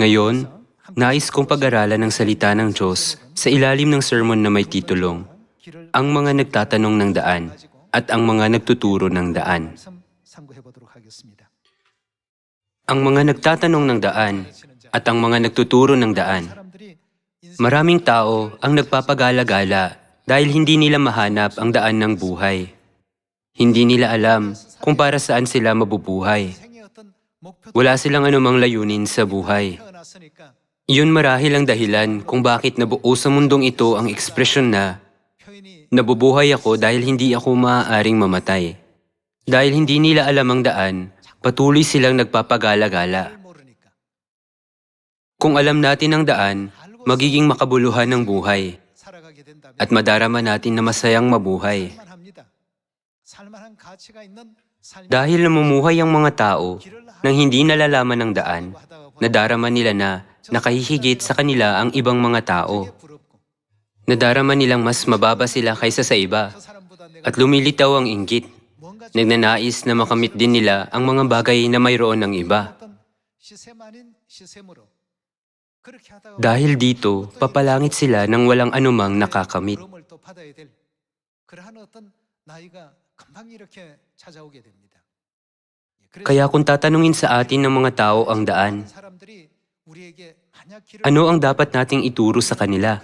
Ngayon, nais kong pag-aralan ang salita ng Diyos sa ilalim ng sermon na may titulong, Ang mga nagtatanong ng daan at ang mga nagtuturo ng daan. Ang mga nagtatanong ng daan at ang mga nagtuturo ng daan. Maraming tao ang nagpapagala-gala dahil hindi nila mahanap ang daan ng buhay. Hindi nila alam kung para saan sila mabubuhay. Wala silang anumang layunin sa buhay. Yun marahil ang dahilan kung bakit nabuo sa mundong ito ang ekspresyon na nabubuhay ako dahil hindi ako maaaring mamatay. Dahil hindi nila alam ang daan, patuloy silang nagpapagala-gala. Kung alam natin ang daan, magiging makabuluhan ng buhay at madarama natin na masayang mabuhay. Dahil namumuhay ang mga tao nang hindi nalalaman ng daan, nadarama nila na nakahihigit sa kanila ang ibang mga tao. 부럽고 Nadarama nilang mas mababa sila kaysa sa iba 저 사람보다 내가 at lumilitaw ang inggit. 뭔가 좀 Nagnanais na makamit din nila ang mga bagay na mayroon ng iba. 어떤 시세만인 시샘으로 그렇게 하다가 Dahil dito, papalangit sila ng walang anumang nakakamit. 부름을 또 받아야 될 그러한 어떤 나이가 금방 이렇게 찾아오게 됩니다. Kaya kung tatanungin sa atin ng mga tao ang daan, ano ang dapat nating ituro sa kanila?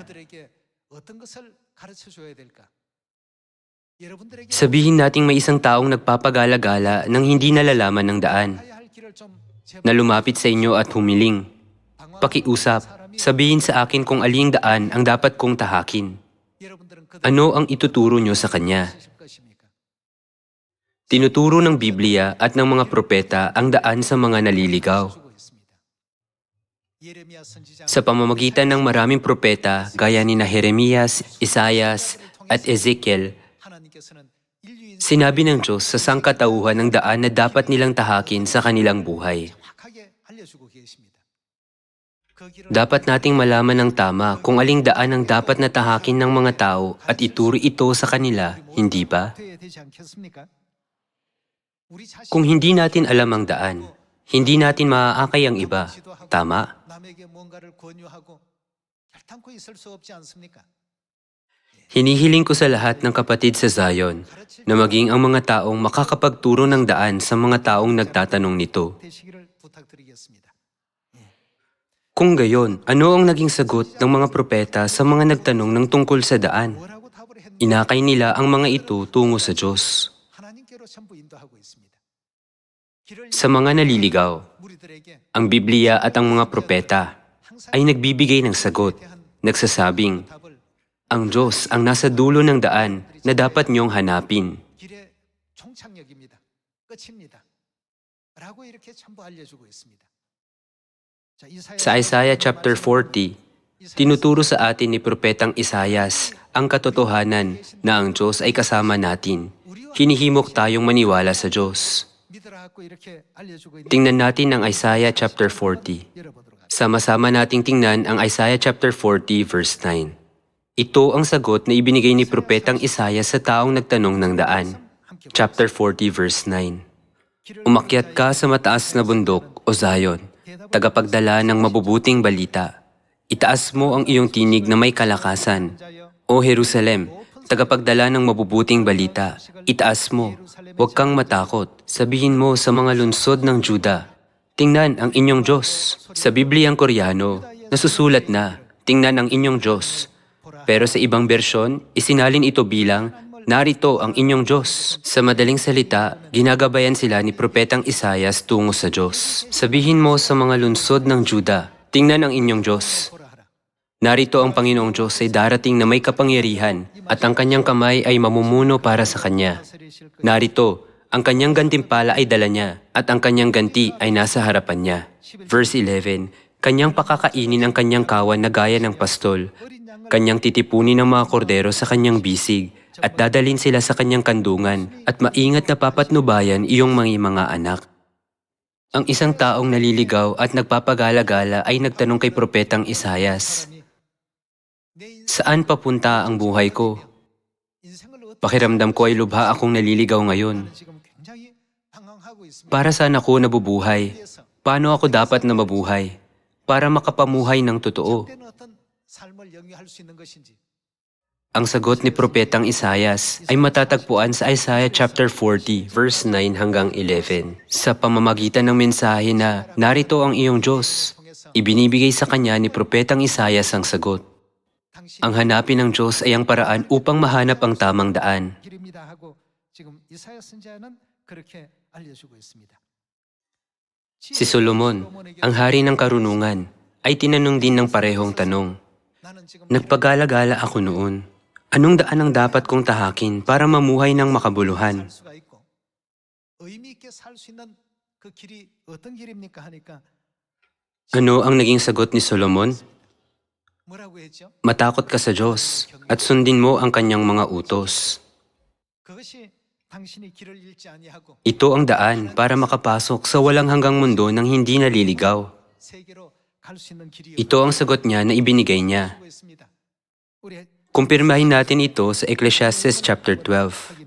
Sabihin nating may isang taong nagpapagala-gala nang hindi nalalaman ng daan, na lumapit sa inyo at humiling. Pakiusap, sabihin sa akin kung aling daan ang dapat kong tahakin. Ano ang ituturo nyo sa kanya? Tinuturo ng Biblia at ng mga propeta ang daan sa mga naliligaw. Sa pamamagitan ng maraming propeta gaya ni na Jeremias, Isayas, at Ezekiel, sinabi ng Diyos sa sangkatauhan ang daan na dapat nilang tahakin sa kanilang buhay. Dapat nating malaman ng tama kung aling daan ang dapat natahakin ng mga tao at ituro ito sa kanila, hindi ba? Kung hindi natin alam ang daan, hindi natin maaakay ang iba. Tama? Hinihiling ko sa lahat ng kapatid sa Zion na maging ang mga taong makakapagturo ng daan sa mga taong nagtatanong nito. Kung gayon, ano ang naging sagot ng mga propeta sa mga nagtanong ng tungkol sa daan? Inakay nila ang mga ito tungo sa Diyos. Sa mga naliligaw, ang Biblia at ang mga propeta ay nagbibigay ng sagot, nagsasabing, ang Diyos ang nasa dulo ng daan na dapat niyong hanapin. Sa Isaiah chapter 40, tinuturo sa atin ni Propetang Isayas ang katotohanan na ang Diyos ay kasama natin hinihimok tayong maniwala sa Diyos. Tingnan natin ang Isaiah chapter 40. Sama-sama nating tingnan ang Isaiah chapter 40 verse 9. Ito ang sagot na ibinigay ni Propetang Isaya sa taong nagtanong ng daan. Chapter 40 verse 9 Umakyat ka sa mataas na bundok, O Zion, tagapagdala ng mabubuting balita. Itaas mo ang iyong tinig na may kalakasan. O Jerusalem, tagapagdala ng mabubuting balita. Itaas mo, huwag kang matakot. Sabihin mo sa mga lunsod ng Juda, Tingnan ang inyong Diyos. Sa Bibliang Koreano, nasusulat na, Tingnan ang inyong Diyos. Pero sa ibang bersyon, isinalin ito bilang, Narito ang inyong Diyos. Sa madaling salita, ginagabayan sila ni Propetang Isayas tungo sa Diyos. Sabihin mo sa mga lunsod ng Juda, Tingnan ang inyong Diyos. Narito ang Panginoong Diyos ay darating na may kapangyarihan at ang kanyang kamay ay mamumuno para sa kanya. Narito, ang kanyang gantimpala ay dala niya at ang kanyang ganti ay nasa harapan niya. Verse 11, Kanyang pakakainin ang kanyang kawan na gaya ng pastol. Kanyang titipunin ang mga kordero sa kanyang bisig at dadalin sila sa kanyang kandungan at maingat na papatnubayan iyong mga mga anak. Ang isang taong naliligaw at nagpapagala-gala ay nagtanong kay Propetang Isayas, Saan papunta ang buhay ko? Pakiramdam ko ay lubha akong naliligaw ngayon. Para saan ako nabubuhay? Paano ako dapat na mabuhay? Para makapamuhay ng totoo. Ang sagot ni Propetang Isayas ay matatagpuan sa Isaiah chapter 40 verse 9 hanggang 11 sa pamamagitan ng mensahe na narito ang iyong Diyos. Ibinibigay sa kanya ni Propetang Isayas ang sagot. Ang hanapin ng Diyos ay ang paraan upang mahanap ang tamang daan. Si Solomon, ang hari ng karunungan, ay tinanong din ng parehong tanong. Nagpagalagala ako noon. Anong daan ang dapat kong tahakin para mamuhay ng makabuluhan? Ano ang naging sagot ni Solomon? Matakot ka sa Diyos at sundin mo ang kanyang mga utos. Ito ang daan para makapasok sa walang hanggang mundo nang hindi naliligaw. Ito ang sagot niya na ibinigay niya. Kumpirmahin natin ito sa Ecclesiastes chapter 12.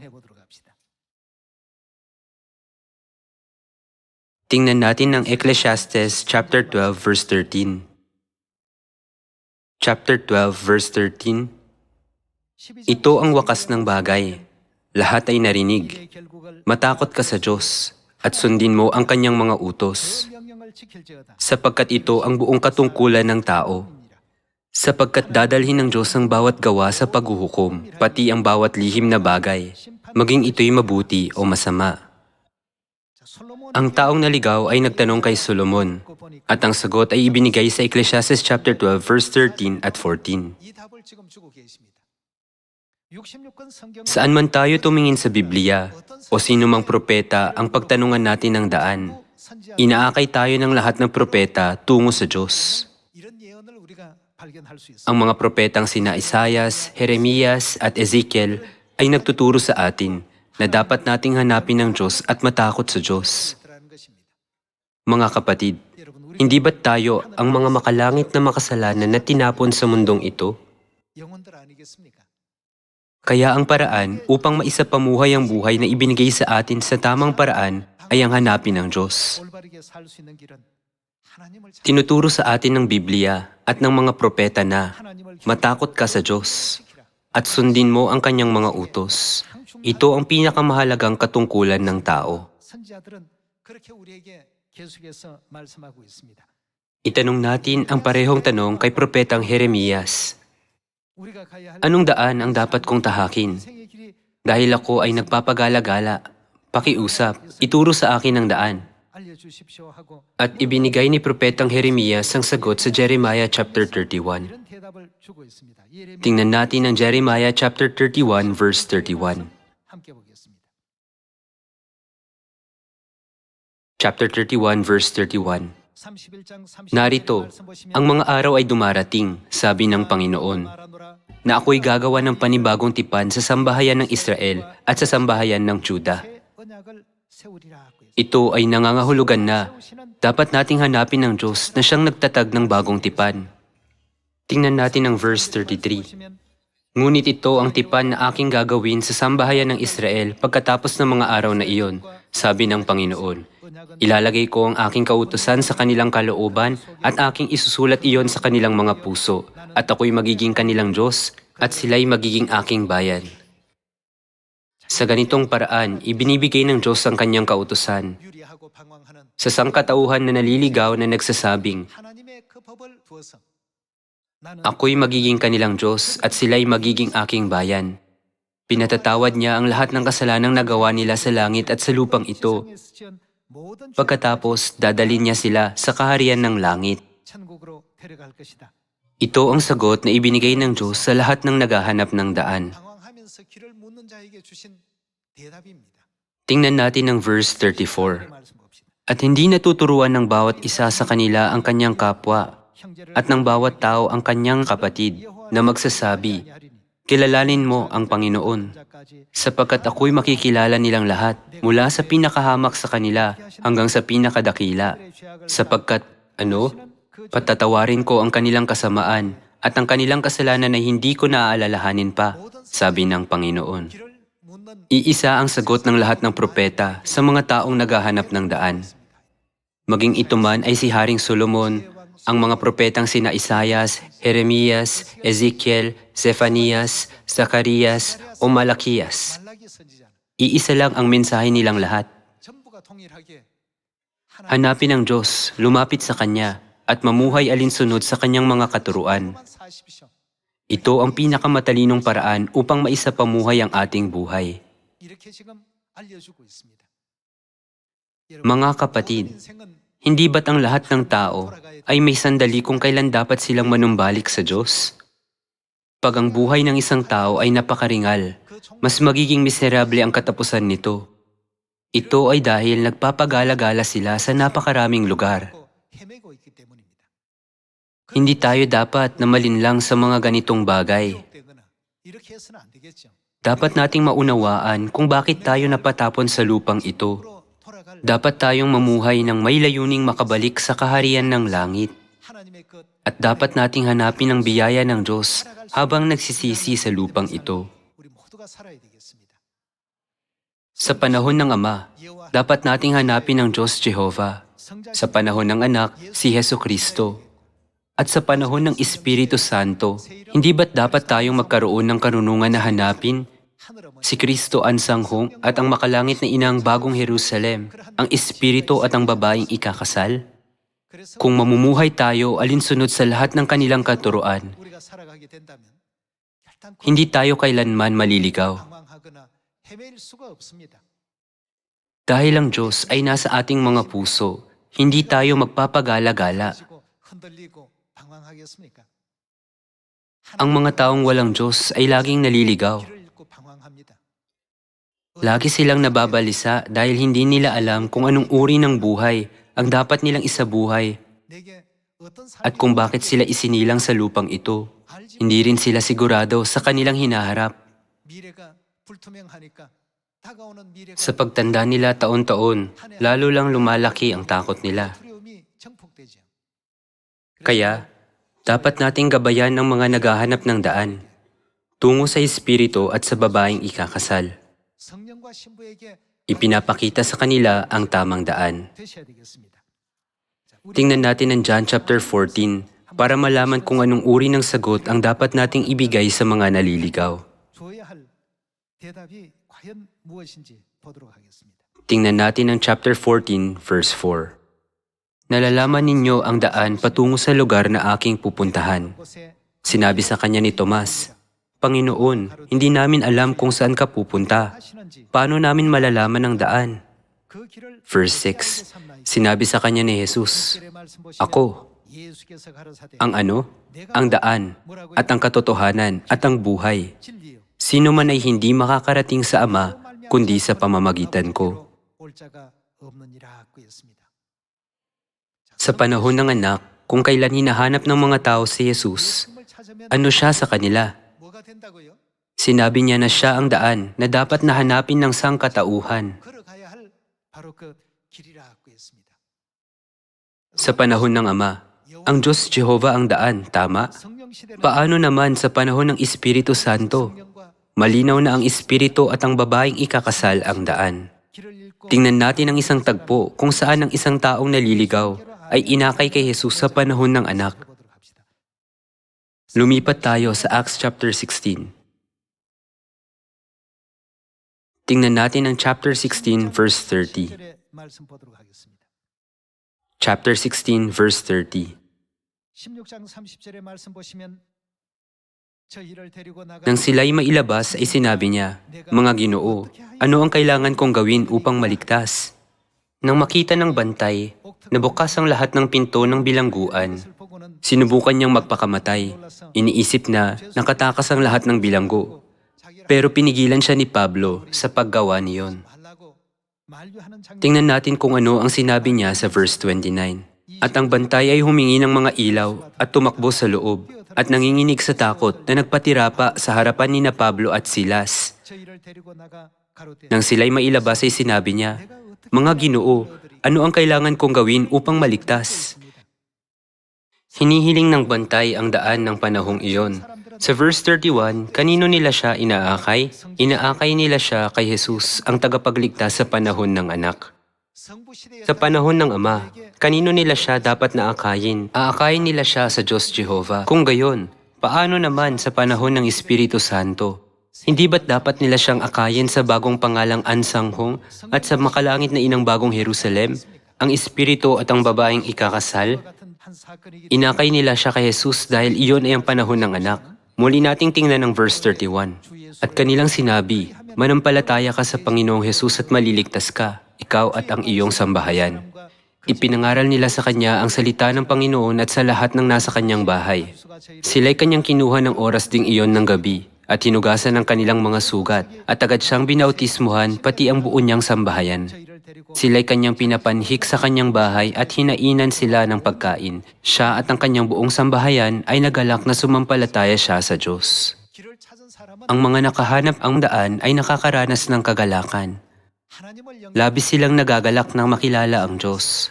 Tingnan natin ang Ecclesiastes chapter 12 verse 13 chapter 12, verse 13, Ito ang wakas ng bagay, lahat ay narinig. Matakot ka sa Diyos at sundin mo ang kanyang mga utos, sapagkat ito ang buong katungkulan ng tao. Sapagkat dadalhin ng Diyos ang bawat gawa sa paghuhukom, pati ang bawat lihim na bagay, maging ito'y mabuti o masama. Ang taong naligaw ay nagtanong kay Solomon, at ang sagot ay ibinigay sa Ecclesiastes chapter 12 verse 13 at 14. Saan man tayo tumingin sa Biblia o sino mang propeta ang pagtanungan natin ng daan, inaakay tayo ng lahat ng propeta tungo sa Diyos. Ang mga propetang sina Isayas, Jeremias at Ezekiel ay nagtuturo sa atin na dapat nating hanapin ng Diyos at matakot sa Diyos. Mga kapatid, hindi ba't tayo ang mga makalangit na makasalanan na tinapon sa mundong ito? Kaya ang paraan upang maisapamuhay ang buhay na ibinigay sa atin sa tamang paraan ay ang hanapin ng Diyos. Tinuturo sa atin ng Biblia at ng mga propeta na matakot ka sa Diyos at sundin mo ang kanyang mga utos. Ito ang pinakamahalagang katungkulan ng tao. Itanong natin ang parehong tanong kay Propetang Jeremias. Anong daan ang dapat kong tahakin? Dahil ako ay nagpapagala-gala, pakiusap, ituro sa akin ang daan. At ibinigay ni Propetang Jeremias ang sagot sa Jeremiah chapter 31. Tingnan natin ang Jeremiah chapter 31 verse 31. chapter 31 verse 31. Narito, ang mga araw ay dumarating, sabi ng Panginoon, na ako'y gagawa ng panibagong tipan sa sambahayan ng Israel at sa sambahayan ng Juda. Ito ay nangangahulugan na dapat nating hanapin ng Diyos na siyang nagtatag ng bagong tipan. Tingnan natin ang verse 33. Ngunit ito ang tipan na aking gagawin sa sambahayan ng Israel pagkatapos ng mga araw na iyon, sabi ng Panginoon. Ilalagay ko ang aking kautusan sa kanilang kalooban at aking isusulat iyon sa kanilang mga puso at ako'y magiging kanilang Diyos at sila'y magiging aking bayan. Sa ganitong paraan, ibinibigay ng Diyos ang kanyang kautusan sa sangkatauhan na naliligaw na nagsasabing, Ako'y magiging kanilang Diyos at sila'y magiging aking bayan. Pinatatawad niya ang lahat ng kasalanang nagawa nila sa langit at sa lupang ito Pagkatapos, dadalin niya sila sa kaharian ng langit. Ito ang sagot na ibinigay ng Diyos sa lahat ng naghahanap ng daan. Tingnan natin ang verse 34. At hindi natuturuan ng bawat isa sa kanila ang kanyang kapwa at ng bawat tao ang kanyang kapatid na magsasabi, Kilalanin mo ang Panginoon, sapagkat ako'y makikilala nilang lahat, mula sa pinakahamak sa kanila hanggang sa pinakadakila, sapagkat, ano, patatawarin ko ang kanilang kasamaan at ang kanilang kasalanan ay hindi ko naaalalahanin pa, sabi ng Panginoon. Iisa ang sagot ng lahat ng propeta sa mga taong naghahanap ng daan. Maging ito man ay si Haring Solomon ang mga propetang sina Isayas, Jeremias, Ezekiel, Zephanias, Zacarias o Malakias. Iisa lang ang mensahe nilang lahat. Hanapin ang Diyos, lumapit sa Kanya, at mamuhay alinsunod sa Kanyang mga katuruan. Ito ang pinakamatalinong paraan upang maisa pamuhay ang ating buhay. Mga kapatid, hindi ba't ang lahat ng tao ay may sandali kung kailan dapat silang manumbalik sa Diyos? Pag ang buhay ng isang tao ay napakaringal, mas magiging miserable ang katapusan nito. Ito ay dahil nagpapagala-gala sila sa napakaraming lugar. Hindi tayo dapat na malinlang sa mga ganitong bagay. Dapat nating maunawaan kung bakit tayo napatapon sa lupang ito dapat tayong mamuhay ng may layuning makabalik sa kaharian ng langit. At dapat nating hanapin ang biyaya ng Diyos habang nagsisisi sa lupang ito. Sa panahon ng Ama, dapat nating hanapin ang Diyos Jehovah. Sa panahon ng Anak, si Heso Kristo. At sa panahon ng Espiritu Santo, hindi ba't dapat tayong magkaroon ng karunungan na hanapin si Kristo ang sanghong at ang makalangit na inang bagong Jerusalem, ang espiritu at ang babaeng ikakasal? Kung mamumuhay tayo alinsunod sa lahat ng kanilang katuruan, hindi tayo kailanman maliligaw. Dahil ang Diyos ay nasa ating mga puso, hindi tayo magpapagala-gala. Ang mga taong walang Diyos ay laging naliligaw. Lagi silang nababalisa dahil hindi nila alam kung anong uri ng buhay ang dapat nilang isabuhay at kung bakit sila isinilang sa lupang ito. Hindi rin sila sigurado sa kanilang hinaharap. Sa pagtanda nila taon-taon, lalo lang lumalaki ang takot nila. Kaya, dapat nating gabayan ng mga naghahanap ng daan tungo sa espiritu at sa babaeng ikakasal. Ipinapakita sa kanila ang tamang daan. Tingnan natin ang John chapter 14 para malaman kung anong uri ng sagot ang dapat nating ibigay sa mga naliligaw. Tingnan natin ang chapter 14 verse 4. Nalalaman ninyo ang daan patungo sa lugar na aking pupuntahan. Sinabi sa kanya ni Tomas, Panginoon, hindi namin alam kung saan ka pupunta. Paano namin malalaman ang daan? Verse 6, sinabi sa kanya ni Jesus, Ako, ang ano, ang daan, at ang katotohanan, at ang buhay. Sino man ay hindi makakarating sa Ama, kundi sa pamamagitan ko. Sa panahon ng anak, kung kailan hinahanap ng mga tao si Jesus, ano siya sa kanila? Sinabi niya na siya ang daan na dapat nahanapin ng sangkatauhan. Sa panahon ng Ama, ang Diyos Jehova ang daan, tama? Paano naman sa panahon ng Espiritu Santo? Malinaw na ang Espiritu at ang babaeng ikakasal ang daan. Tingnan natin ang isang tagpo kung saan ang isang taong naliligaw ay inakay kay Jesus sa panahon ng anak Lumipat tayo sa Acts chapter 16. Tingnan natin ang chapter 16 verse 30. Chapter 16 verse 30. Nang sila'y mailabas ay sinabi niya, Mga ginoo, ano ang kailangan kong gawin upang maligtas? Nang makita ng bantay, nabukas ang lahat ng pinto ng bilangguan. Sinubukan niyang magpakamatay. Iniisip na nakatakas ang lahat ng bilanggo. Pero pinigilan siya ni Pablo sa paggawa niyon. Tingnan natin kung ano ang sinabi niya sa verse 29. At ang bantay ay humingi ng mga ilaw at tumakbo sa loob at nanginginig sa takot na nagpatira pa sa harapan ni na Pablo at Silas. Nang sila'y mailabas ay sinabi niya, mga ginoo, ano ang kailangan kong gawin upang maligtas? Hinihiling ng bantay ang daan ng panahong iyon. Sa verse 31, kanino nila siya inaakay? Inaakay nila siya kay Jesus, ang tagapagligtas sa panahon ng anak. Sa panahon ng Ama, kanino nila siya dapat naakayin? Aakayin nila siya sa Diyos Jehova. Kung gayon, paano naman sa panahon ng Espiritu Santo? Hindi ba't dapat nila siyang akayin sa bagong pangalang Ansanghong at sa makalangit na inang bagong Jerusalem, ang Espiritu at ang babaeng ikakasal? Inakay nila siya kay Jesus dahil iyon ay ang panahon ng anak. Muli nating tingnan ang verse 31. At kanilang sinabi, Manampalataya ka sa Panginoong Jesus at maliligtas ka, ikaw at ang iyong sambahayan. Ipinangaral nila sa kanya ang salita ng Panginoon at sa lahat ng nasa kanyang bahay. Sila'y kanyang kinuha ng oras ding iyon ng gabi at hinugasan ng kanilang mga sugat at agad siyang binautismuhan pati ang buo niyang sambahayan. Sila'y kanyang pinapanhik sa kanyang bahay at hinainan sila ng pagkain. Siya at ang kanyang buong sambahayan ay nagalak na sumampalataya siya sa Diyos. Ang mga nakahanap ang daan ay nakakaranas ng kagalakan. Labis silang nagagalak nang makilala ang Diyos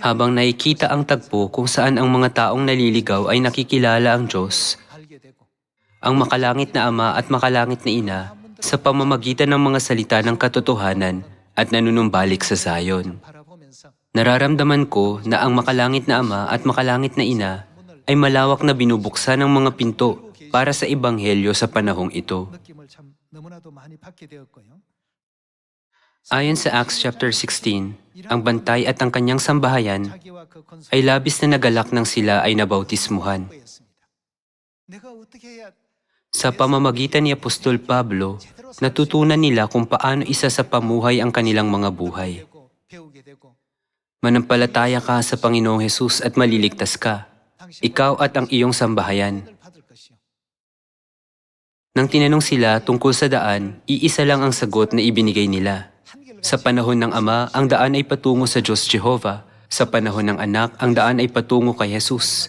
habang nakikita ang tagpo kung saan ang mga taong naliligaw ay nakikilala ang Diyos, ang makalangit na Ama at makalangit na Ina sa pamamagitan ng mga salita ng katotohanan at nanunumbalik sa Zion. Nararamdaman ko na ang makalangit na Ama at makalangit na Ina ay malawak na binubuksan ng mga pinto para sa Ebanghelyo sa panahong ito. Ayon sa Acts chapter 16, ang bantay at ang kanyang sambahayan ay labis na nagalak nang sila ay nabautismuhan. Sa pamamagitan ni Apostol Pablo, natutunan nila kung paano isa sa pamuhay ang kanilang mga buhay. Manampalataya ka sa Panginoong Hesus at maliligtas ka, ikaw at ang iyong sambahayan. Nang tinanong sila tungkol sa daan, iisa lang ang sagot na ibinigay nila. Sa panahon ng Ama, ang daan ay patungo sa Diyos Jehova. Sa panahon ng Anak, ang daan ay patungo kay Jesus.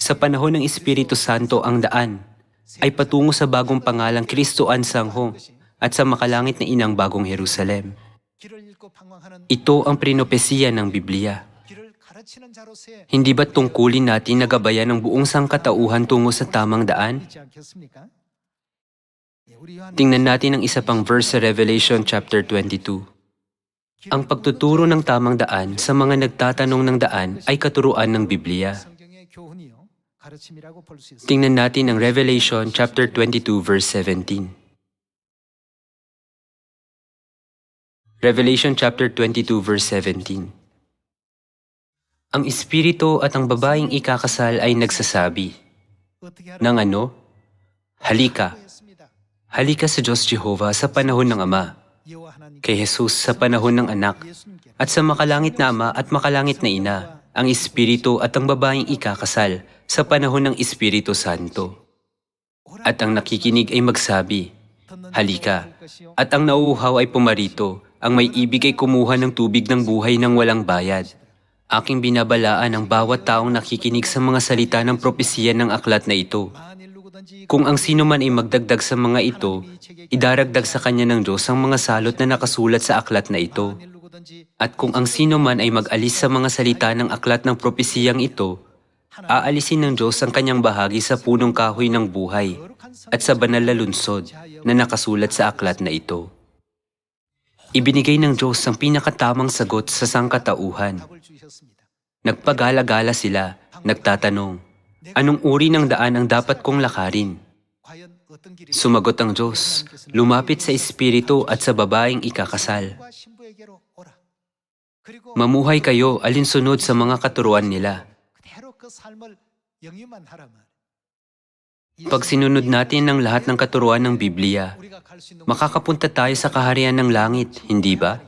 Sa panahon ng Espiritu Santo, ang daan ay patungo sa bagong pangalang Kristo ang Sangho at sa makalangit na inang bagong Jerusalem. Ito ang prinopesiya ng Biblia. Hindi ba tungkulin natin na gabayan ang buong sangkatauhan tungo sa tamang daan? Tingnan natin ang isa pang verse sa Revelation chapter 22. Ang pagtuturo ng tamang daan sa mga nagtatanong ng daan ay katuruan ng Biblia. Tingnan natin ang Revelation chapter 22 verse 17. Revelation chapter 22 verse 17. Ang espiritu at ang babaeng ikakasal ay nagsasabi, Nang ano? Halika, Halika sa Diyos Jehova sa panahon ng Ama, kay Jesus sa panahon ng anak, at sa makalangit na Ama at makalangit na Ina, ang Espiritu at ang babaeng ikakasal sa panahon ng Espiritu Santo. At ang nakikinig ay magsabi, Halika, at ang nauuhaw ay pumarito, ang may ibig ay kumuha ng tubig ng buhay ng walang bayad. Aking binabalaan ang bawat taong nakikinig sa mga salita ng propesya ng aklat na ito. Kung ang sino man ay magdagdag sa mga ito, idaragdag sa kanya ng Diyos ang mga salot na nakasulat sa aklat na ito. At kung ang sino man ay mag-alis sa mga salita ng aklat ng propesiyang ito, aalisin ng Diyos ang kanyang bahagi sa punong kahoy ng buhay at sa banal na lunsod na nakasulat sa aklat na ito. Ibinigay ng Diyos ang pinakatamang sagot sa sangkatauhan. Nagpagalagala sila, nagtatanong, Anong uri ng daan ang dapat kong lakarin? Sumagot ang Diyos, lumapit sa Espiritu at sa babaeng ikakasal. Mamuhay kayo alinsunod sa mga katuruan nila. Pag sinunod natin ang lahat ng katuruan ng Biblia, makakapunta tayo sa kaharian ng langit, hindi ba?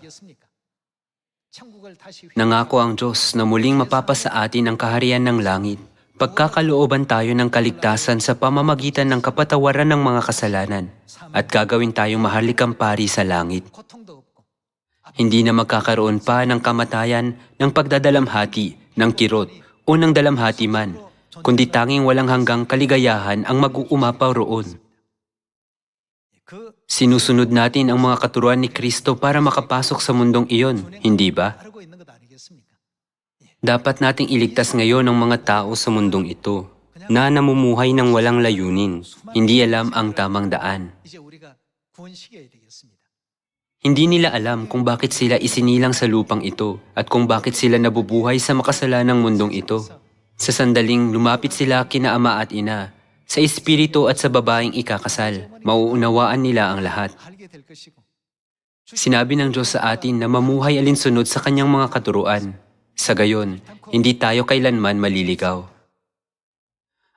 Nangako ang Diyos na muling mapapa sa atin ang kaharian ng langit. Pagkakalooban tayo ng kaligtasan sa pamamagitan ng kapatawaran ng mga kasalanan at gagawin tayong maharlikang pari sa langit. Hindi na magkakaroon pa ng kamatayan ng pagdadalamhati ng kirot o ng dalamhati man, kundi tanging walang hanggang kaligayahan ang mag-uumapaw roon. Sinusunod natin ang mga katuruan ni Kristo para makapasok sa mundong iyon, hindi ba? Dapat nating iligtas ngayon ang mga tao sa mundong ito na namumuhay ng walang layunin, hindi alam ang tamang daan. Hindi nila alam kung bakit sila isinilang sa lupang ito at kung bakit sila nabubuhay sa makasalanang mundong ito. Sa sandaling lumapit sila kina ama at ina, sa espiritu at sa babaeng ikakasal, mauunawaan nila ang lahat. Sinabi ng Diyos sa atin na mamuhay alinsunod sa kanyang mga katuruan sa gayon, hindi tayo kailanman maliligaw.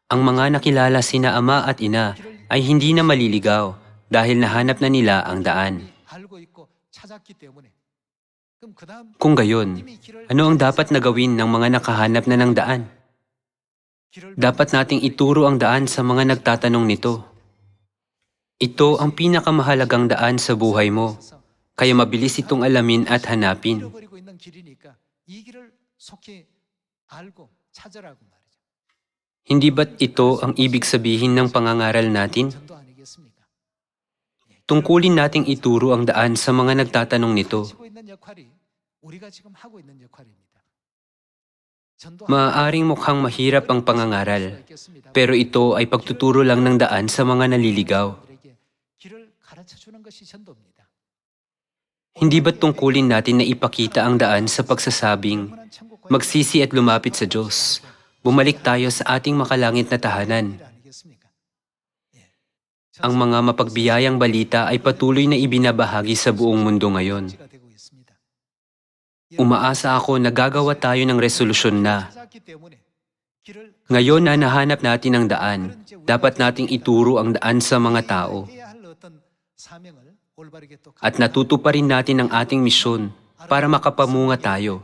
Ang mga nakilala sina ama at ina ay hindi na maliligaw dahil nahanap na nila ang daan. Kung gayon, ano ang dapat na gawin ng mga nakahanap na ng daan? Dapat nating ituro ang daan sa mga nagtatanong nito. Ito ang pinakamahalagang daan sa buhay mo, kaya mabilis itong alamin at hanapin. 잃어버리고 있는 길이니까 이 길을 속히 알고 찾으라고 말이죠. Hindi ba't ito ang ibig sabihin ng pangangaral natin? 전도 아니겠습니까? Tungkulin nating ituro ang daan sa mga nagtatanong nito. 하시고 있는 역할이 우리가 지금 하고 있는 역할입니다. 전도 Maaaring mukhang mahirap ang pangangaral, pero ito ay pagtuturo lang ng daan sa mga naliligaw. Hindi ba't tungkulin natin na ipakita ang daan sa pagsasabing, magsisi at lumapit sa Diyos, bumalik tayo sa ating makalangit na tahanan. Ang mga mapagbiyayang balita ay patuloy na ibinabahagi sa buong mundo ngayon. Umaasa ako na gagawa tayo ng resolusyon na ngayon na nahanap natin ang daan, dapat nating ituro ang daan sa mga tao at natutuparin natin ang ating misyon para makapamunga tayo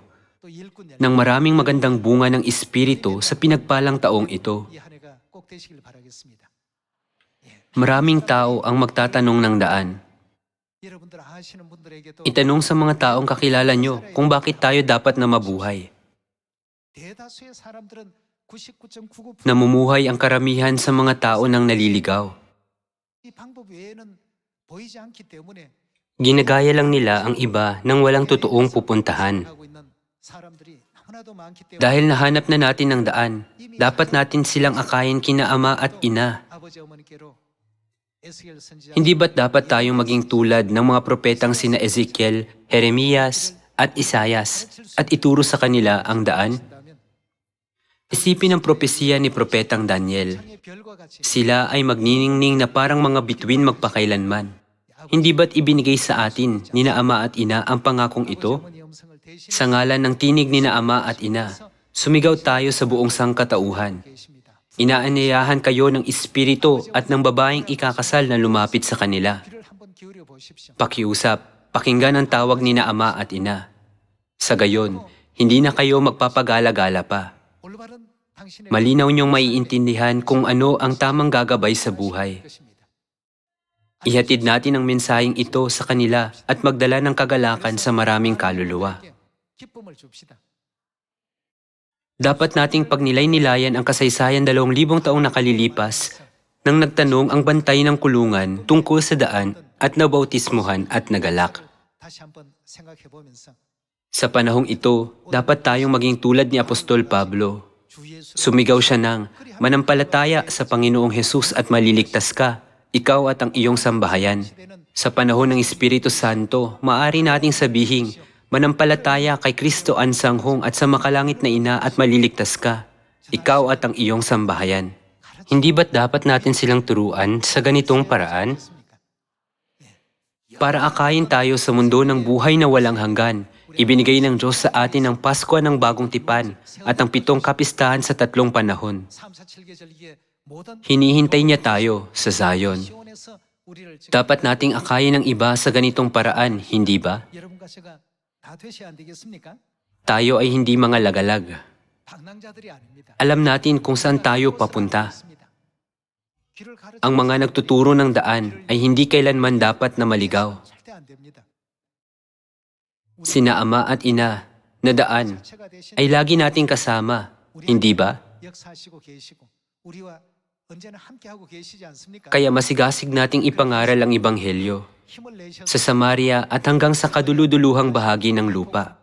ng maraming magandang bunga ng Espiritu sa pinagpalang taong ito. Maraming tao ang magtatanong ng daan. Itanong sa mga taong kakilala nyo kung bakit tayo dapat na mabuhay. Namumuhay ang karamihan sa mga tao ng naliligaw. Ginagaya lang nila ang iba nang walang totoong pupuntahan. Dahil nahanap na natin ang daan, dapat natin silang akayin kina ama at ina. Hindi ba't dapat tayong maging tulad ng mga propetang sina Ezekiel, Jeremias, at Isayas at ituro sa kanila ang daan? Isipin ang propesiya ni Propetang Daniel. Sila ay magniningning na parang mga bituin magpakailanman. Hindi ba't ibinigay sa atin ni na ama at ina ang pangakong ito? Sa ngalan ng tinig ni na ama at ina, sumigaw tayo sa buong sangkatauhan. Inaanyayahan kayo ng espiritu at ng babaeng ikakasal na lumapit sa kanila. Pakiusap, pakinggan ang tawag ni na ama at ina. Sa gayon, hindi na kayo magpapagala-gala pa. Malinaw niyong maiintindihan kung ano ang tamang gagabay sa buhay. Ihatid natin ang mensaheng ito sa kanila at magdala ng kagalakan sa maraming kaluluwa. Dapat nating pagnilay-nilayan ang kasaysayan dalawang libong taong nakalilipas nang nagtanong ang bantay ng kulungan tungkol sa daan at nabautismuhan at nagalak. Sa panahong ito, dapat tayong maging tulad ni Apostol Pablo. Sumigaw siya ng, manampalataya sa Panginoong Hesus at maliligtas ka, ikaw at ang iyong sambahayan. Sa panahon ng Espiritu Santo, maari nating sabihin, manampalataya kay Kristo Ansanghong at sa makalangit na ina at maliligtas ka, ikaw at ang iyong sambahayan. Hindi ba't dapat natin silang turuan sa ganitong paraan? Para akayin tayo sa mundo ng buhay na walang hanggan, ibinigay ng Diyos sa atin ang Pasko ng bagong tipan at ang pitong kapistahan sa tatlong panahon. Hinihintay niya tayo sa Zion. Dapat nating akayin ng iba sa ganitong paraan, hindi ba? Tayo ay hindi mga lagalag. Alam natin kung saan tayo papunta. Ang mga nagtuturo ng daan ay hindi kailanman dapat na maligaw. Sina ama at ina na daan ay lagi nating kasama, hindi ba? Kaya masigasig nating ipangaral ang Ibanghelyo sa Samaria at hanggang sa kaduluduluhang bahagi ng lupa.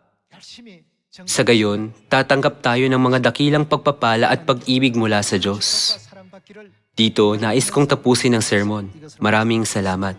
Sa gayon, tatanggap tayo ng mga dakilang pagpapala at pag-ibig mula sa Diyos. Dito, nais kong tapusin ang sermon. Maraming salamat.